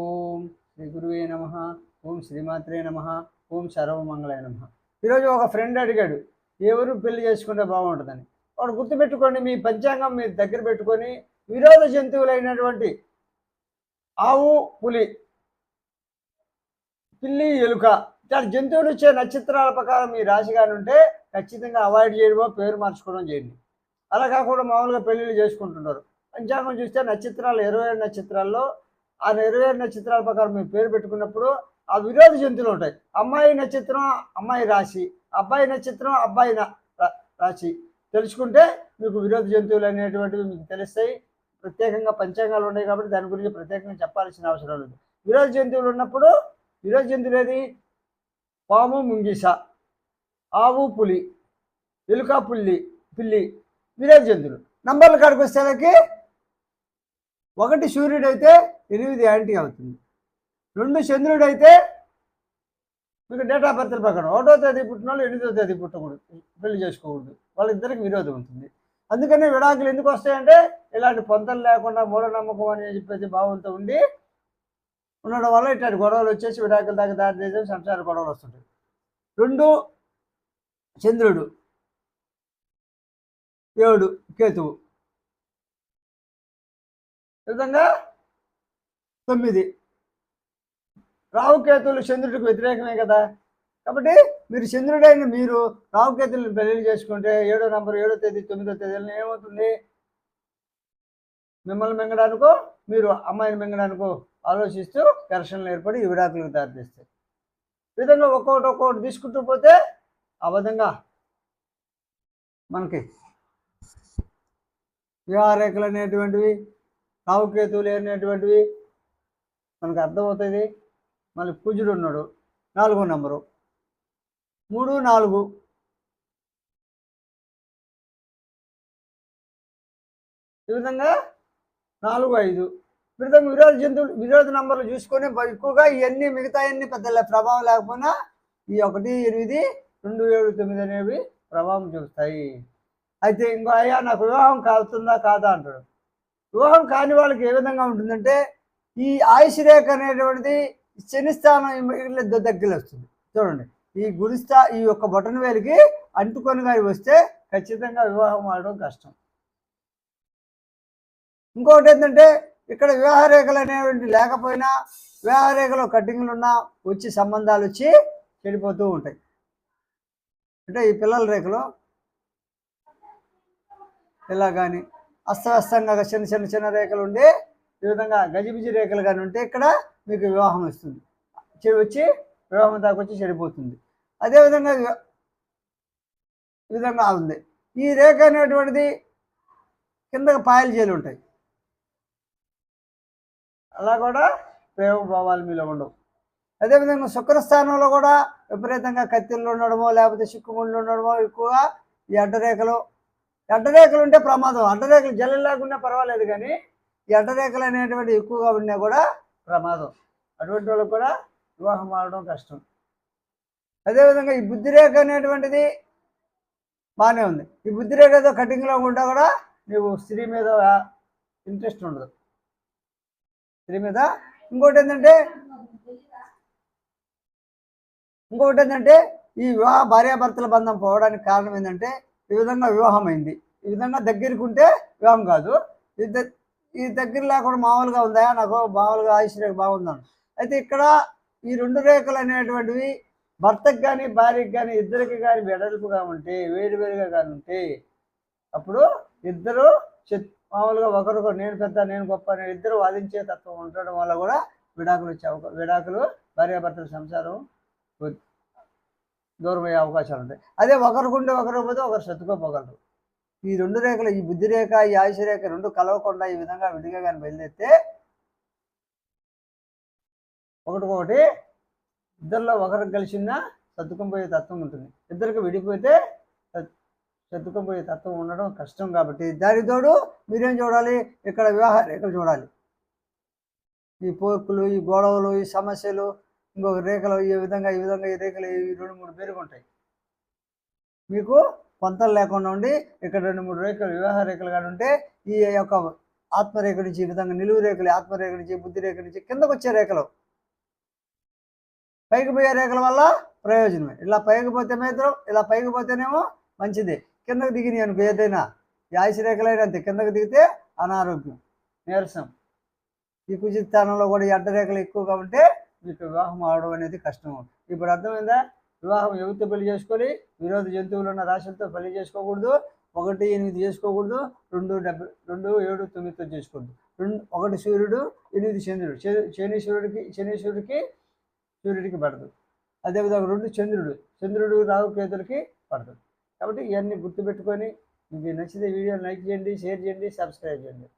ఓం శ్రీ గురువే నమ. ఓం శ్రీమాత్రే నమ. ఓం సర్వమంగళాయ నమ. ఈరోజు ఒక ఫ్రెండ్ అడిగాడు ఎవరు పెళ్ళి చేసుకుంటే బాగుంటుందని? వాడు గుర్తుపెట్టుకోండి మీ పంచాంగం మీ దగ్గర పెట్టుకొని విరోధ జంతువులైనటువంటి ఆవు పులి పిల్లి ఎలుక ఇట్లాంటి జంతువులు ఇచ్చే నక్షత్రాల ప్రకారం మీ రాశిగాని ఉంటే ఖచ్చితంగా అవాయిడ్ చేయడమో పేరు మార్చుకోవడం చేయండి. అలా కాకుండా మామూలుగా పెళ్ళిళ్ళు చేసుకుంటున్నారు. పంచాంగం చూస్తే నక్షత్రాలు ఇరవై ఏడు నక్షత్రాల్లో ఆ ఇరవై ఏడు నక్షత్రాల ప్రకారం మేము పేరు పెట్టుకున్నప్పుడు ఆ విరోధ జంతువులు ఉంటాయి. అమ్మాయి నక్షత్రం అమ్మాయి రాశి అబ్బాయి నక్షత్రం అబ్బాయి రా- రాశి. తెలుసుకుంటే మీకు విరోధ జంతువులు అనేటువంటివి మీకు తెలుస్తాయి. ప్రత్యేకంగా పంచాంగాలు ఉన్నాయి కాబట్టి దాని గురించి ప్రత్యేకంగా చెప్పాల్సిన అవసరం లేదు. విరోధ జంతువులు ఉన్నప్పుడు విరోధ జంతువులు ఏది? పాము ముంగిస ఆవు పులి ఎలుక పుల్లి పిల్లి విరోధ జంతువులు. నంబర్ల కాడికి వచ్చేసరికి ఒకటి సూర్యుడు అయితే ఎనిమిది యాంటీ అవుతుంది. రెండు చంద్రుడు అయితే మీకు డేట్ ఆఫ్ బర్త్ ప్రకారం ఒకటో తేదీ పుట్టిన వాళ్ళు ఎనిమిదో తేదీ పుట్టకూడదు పెళ్ళి చేసుకోకూడదు. వాళ్ళిద్దరికి విరోధం ఉంటుంది. అందుకనే విడాకులు ఎందుకు వస్తాయంటే ఇలాంటి పొంతలు లేకుండా మూఢనమ్మకం అని చెప్పేసి భావంతో ఉండి ఉండడం వల్ల ఇట్లాంటి గొడవలు వచ్చేసి విడాకుల దాకా దారి తీసే సంసార గొడవలు వస్తుంటాయి. రెండు చంద్రుడు ఏడు కేతువు. ఈ విధంగా తొమ్మిది. రావుకేతులు చంద్రుడికి వ్యతిరేకమే కదా? కాబట్టి మీరు చంద్రుడైన మీరు రావుకేతులను పెళ్ళి చేసుకుంటే ఏడో నంబర్ ఏడో తేదీ తొమ్మిదో తేదీలను ఏమవుతుంది? మిమ్మల్ని మింగడానికో మీరు అమ్మాయిని మింగడానికో ఆలోచిస్తూ ఘర్షణలు ఏర్పడి విడాకులకు దారితీస్తాయి. ఈ విధంగా ఒక్కొక్కటి ఒక్కొక్కటి తీసుకుంటూ పోతే ఆ విధంగా మనకి వివాహరేఖలు అనేటువంటివి రావుకేతువులు అనేటువంటివి మనకు అర్థమవుతుంది? మళ్ళీ కుజుడు ఉన్నాడు. నాలుగో నెంబరు. మూడు నాలుగు. ఈ విధంగా నాలుగు ఐదు. ఈ విధంగా విరోధ జంతువులు విరోధ నంబర్లు చూసుకొని ఎక్కువగా ఇవన్నీ మిగతా అన్ని పెద్ద ప్రభావం లేకపోయినా ఈ ఒకటి ఎనిమిది రెండు ఏడు తొమ్మిది అనేవి ప్రభావం చూస్తాయి. అయితే ఇంకో అయ్యా నాకు వివాహం కావుతుందా కాదా? అంటాడు. వివాహం కాని వాళ్ళకి ఏ విధంగా ఉంటుందంటే ఈ ఆయుష్ రేఖ అనేటువంటిది శనిస్థానం దగ్గర వస్తుంది. చూడండి. ఈ గురిస్థా ఈ యొక్క బొటన వేలికి అంటుకొని గారి వస్తే ఖచ్చితంగా వివాహం ఆడడం కష్టం. ఇంకొకటి ఏంటంటే ఇక్కడ వివాహ రేఖలు అనేవి లేకపోయినా వివాహ రేఖలో కట్టింగ్లు ఉన్నా వచ్చి సంబంధాలు వచ్చి చెడిపోతూ ఉంటాయి. అంటే ఈ పిల్లల రేఖలో ఇలా కానీ అస్తవ్యస్తంగా చిన్న చిన్న చిన్న రేఖలు ఉండి ఈ విధంగా గజిబిజి రేఖలు కానీ ఉంటే ఇక్కడ మీకు వివాహం వస్తుంది. చెవి వచ్చి వివాహం దాకా వచ్చి చెడిపోతుంది అదేవిధంగా ఈ విధంగా ఉంది. ఈ రేఖ అనేటువంటిది కిందకి పాయలు చేలు ఉంటాయి. అలా కూడా ప్రేమ భావాలు మీలో ఉండవు. అదేవిధంగా శుక్ర స్థానంలో కూడా విపరీతంగా కత్తిళ్ళు ఉండడమో లేకపోతే చిక్కుముళ్ళు ఉండడమో ఎక్కువగా ఈ అడ్డరేఖలు. అడ్డరేఖలు ఉంటే ప్రమాదం. అడ్డరేఖలు జల్లు లేకుండా పర్వాలేదు కానీ ఈ అనేటువంటి ఎక్కువగా ఉన్నా కూడా ప్రమాదం. అటువంటి వాళ్ళకి కూడా వివాహం ఆడడం కష్టం. అదేవిధంగా ఈ బుద్ధిరేఖ అనేటువంటిది బాగానే ఉంది. ఈ బుద్ధిరేఖతో కటింగ్లో ఉంటా కూడా నీవు స్త్రీ మీద ఇంట్రెస్ట్ ఉండదు. స్త్రీ మీద ఇంకోటి ఏంటంటే ఇంకొకటి ఏంటంటే ఈ వివాహ భార్యాభర్తల బంధం పోవడానికి కారణం ఏంటంటే ఈ విధంగా వివాహం అయింది ఈ విధంగా దగ్గరికి ఉంటే వివాహం కాదు. ఈ దగ్గర లేకుండా మామూలుగా ఉందా? నాకు మామూలుగా ఆయుష్ రేఖ బాగుందని అయితే ఇక్కడ ఈ రెండు రేఖలు అనేటువంటివి భర్తకు కానీ భార్యకి కానీ ఇద్దరికి కానీ వెడల్పుగా ఉంటే వేడివేడిగా కానీ ఉంటే అప్పుడు ఇద్దరు మామూలుగా ఒకరికొకరు నేను పెద్ద నేను గొప్ప నేను ఇద్దరు వాదించే తత్వం ఉండడం వల్ల కూడా విడాకులు వచ్చే అవకాశం విడాకులు భార్యాభర్తల సంసారం దూరమయ్యే అవకాశాలు ఉంటాయి. అదే ఒకరికుంటే ఒకరు పోతే ఒకరు సర్దుకోపోగలరు. ఈ రెండు రేఖలు ఈ బుద్ధి రేఖ ఈ ఆయుష రేఖ రెండు కలవకుండా ఈ విధంగా విడిగా కానీ బయలుదేరితే ఒకటికొకటి ఇద్దరిలో ఒకరికి కలిసినా సర్దుకొని పోయే తత్వం ఉంటుంది. ఇద్దరికి విడిపోతే సర్- సర్దుకొని పోయే తత్వం ఉండడం కష్టం కాబట్టి దాని తోడు మీరేం చూడాలి? ఇక్కడ వివాహ రేఖలు చూడాలి. ఈ పోకులు ఈ గొడవలు ఈ సమస్యలు ఇంకొక రేఖలు ఈ విధంగా ఈ విధంగా ఈ రేఖలు ఈ రెండు మూడు పేరుకుంటాయి మీకు పొంతలు లేకుండా ఉండి ఇక్కడ రెండు మూడు రేఖలు వివాహ రేఖలు కానీ ఉంటే ఈ యొక్క ఆత్మరేఖ నుంచి ఈ విధంగా నిలువు రేఖలు ఆత్మరేఖ నుంచి బుద్ధి రేఖ నుంచి కిందకు వచ్చే రేఖలు. పైకి పోయే రేఖల వల్ల ప్రయోజనమే. ఇలా పైకి పోతే మాత్రం ఇలా పైకి పోతేనేమో మంచిది. కిందకు దిగినాయి అనుకో ఏదైనా ఈ రేఖలైనా అంతే. కిందకు దిగితే అనారోగ్యం నీరసం. ఈ కుజి స్థానంలో కూడా ఈ అడ్డరేఖలు ఎక్కువగా ఉంటే మీకు వివాహం అవడం అనేది కష్టం. ఇప్పుడు అర్థమైందా? వివాహం యువత పెళ్ళి చేసుకొని విరోధ జంతువులు ఉన్న రాశులతో పెళ్ళి చేసుకోకూడదు ఒకటి ఎనిమిది చేసుకోకూడదు రెండు డెబ్బై రెండు ఏడు తొమ్మిదితో చేసుకోవద్దు రెండు ఒకటి సూర్యుడు ఎనిమిది చంద్రుడు. శని- శని సూర్యుడికి శని సూర్యుడికి సూర్యుడికి పడదు. అదేవిధంగా రెండు చంద్రుడు చంద్రుడు రాహుకేతులకి పడదు. కాబట్టి ఇవన్నీ గుర్తుపెట్టుకొని మీకు నచ్చితే వీడియో లైక్ చేయండి షేర్ చేయండి సబ్స్క్రైబ్ చేయండి.